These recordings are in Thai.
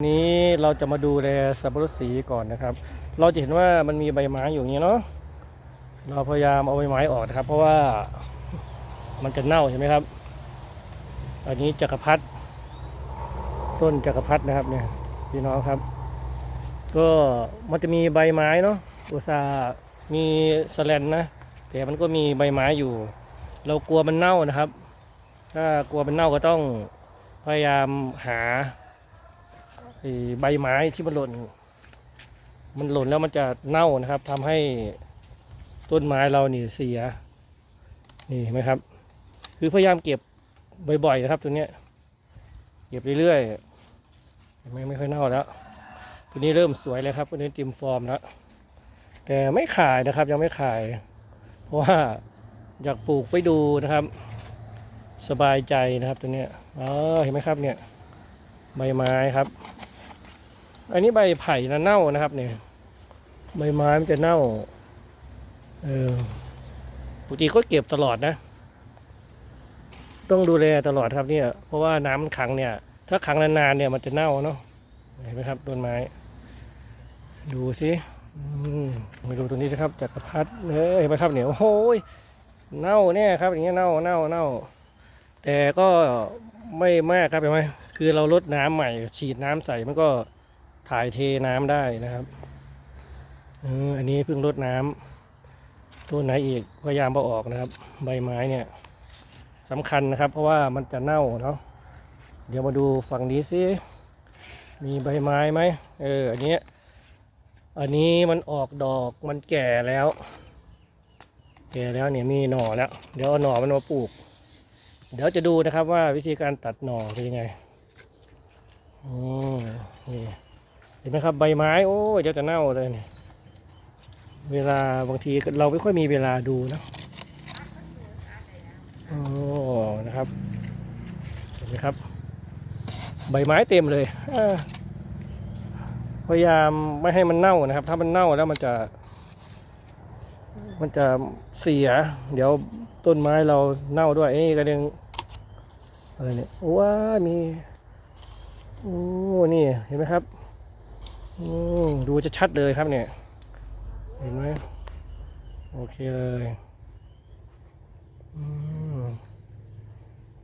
นี้เราจะมาดูแลสับปะรดสีก่อนนะครับ เราจะเห็นว่ามันมีใบไม้อยู่อย่างนี้เนาะ เราพยายามเอาใบไม้ออกนะครับ เพราะว่ามันจะเน่าใช่ไหมครับ อันนี้จักรพรรดิต้นจักรพรรดินะครับเนี่ยพี่น้องครับ ก็มันจะมีใบไม้เนาะอุตสามีสแลนนะแต่มันก็มีใบไม้อยู่ เรากลัวมันเน่านะครับ ถ้ากลัวมันเน่าก็ต้องพยายามหา ใบไม้ที่มันหล่น มันหล่นแล้วมันจะเน่านะครับทำให้ต้นไม้เรานี่เสีย นี่เห็นไหมครับ คือพยายามเก็บบ่อยๆนะครับ ตัวเนี้ย เก็บเรื่อยๆไม่ไม่ค่อยเน่าแล้ว ตัวนี้เริ่มสวยเลยครับตัวนี้เติมฟอร์มแล้วแต่ไม่ขายนะครับยังไม่ขาย เพราะว่าอยากปลูกไปดูนะครับ สบายใจนะครับตัวเนี้ยอ๋อเห็นไหมครับเนี่ยใบไม้ครับ อันนี้ใบไผ่นะเน่านะครับเนี่ยใบไม้มันจะเน่าเออปกติก็เก็บตลอดนะ ต้องดูแลตลอดครับเนี่ย เพราะว่าน้ำมันขังเนี่ย ถ้าขังนานๆเนี่ยมันจะเน่าเนาะเห็นไหมครับต้นไม้ ดูสิอืมไปดูตรงนี้นะครับจักรพรรดิเฮ้ยเห็นไหมครับเนี่ยโอ้ยเน่าเนี่ยครับ อย่างเงี้ยเน่าเน่าเน่า แต่ก็ไม่มากครับเห็นไหมคือเราลดน้ำใหม่ ฉีดน้ำใส่มันก็ ถ่ายเทน้ำได้นะครับอันนี้เพิ่งลดน้ำตัวไหนอีกพยายามเอาออกนะครับ ใบไม้เนี่ยสำคัญนะครับ เพราะว่ามันจะเน่าเนาะเดี๋ยวมาดูฝั่งนี้สิมีใบไม้ไหมเอออันนี้อันนี้มันออกดอกมันแก่แล้ว แก่แล้วเนี่ยมีหน่อแล้ว เดี๋ยวเอาหน่อมันมาปลูก เดี๋ยวจะดูนะครับว่าวิธีการตัดหน่อเป็นยังไงอืมนี่ ห็นไหมครับใบไม้โอ้ยเดี๋ยวจะเน่าเลยเนี่ยเวลาบางทีเราไม่ค่อยมีเวลาดูนะโอ้นะครับเห็นไหมครับ ใบไม้เต็มเลยพยายามไม่ให้มันเน่านะครับ ถ้ามันเน่าแล้วมันจะ มันจะเสีย เดี๋ยวต้นไม้เราเน่าด้วยเอ้กระเด็นอะไรเนี่ยว้ามีโอ้นี่เห็นไหมครับ ดูจะชัดเลยครับเนี่ย เห็นไหมโอเคเลย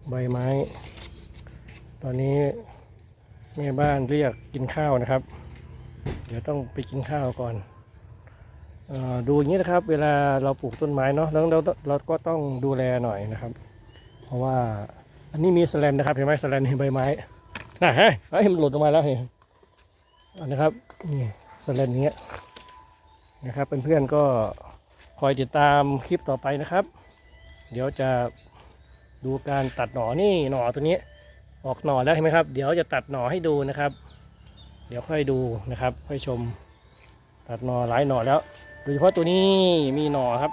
ใบไม้ ตอนนี้แม่บ้านเรียกกินข้าวนะครับ เดี๋ยวต้องไปกินข้าวก่อนอดูอย่างนี้นะครับ เวลาเราปลูกต้นไม้เนาะแล้วเราเราก็ต้องดูแลหน่อยนะครับ เพราะว่าอันนี้มีสแลนนะครับเห็นไหมสแลนในใบไม้น่ะเฮ้ยเฮ้ยมันหลุดออกมาแล้วเห็นอั นะครับนี่สแลนอย่างเงี้ยนะครับเพื่อนๆก็คอยติดตามคลิปต่อไปนะครับ เดี๋ยวจะดูการตัดหน่อนี่หน่อตัวนี้ ออกหน่อแล้วเห็นไหมครับ เดี๋ยวจะตัดหน่อให้ดูนะครับ เดี๋ยวค่อยดูนะครับ ค่อยชม ตัดหน่อหลายหน่อแล้วโดยเฉพาะตัวนี้มีหน่อครับ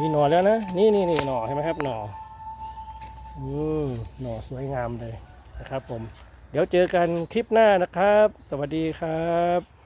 มีหน่อแล้วนะนี่นี่นี่หน่อเห็นไหมครับหน่ออืมหน่อสวยงามเลยนะครับผม เดี๋ยวเจอกันคลิปหน้านะครับ สวัสดีครับ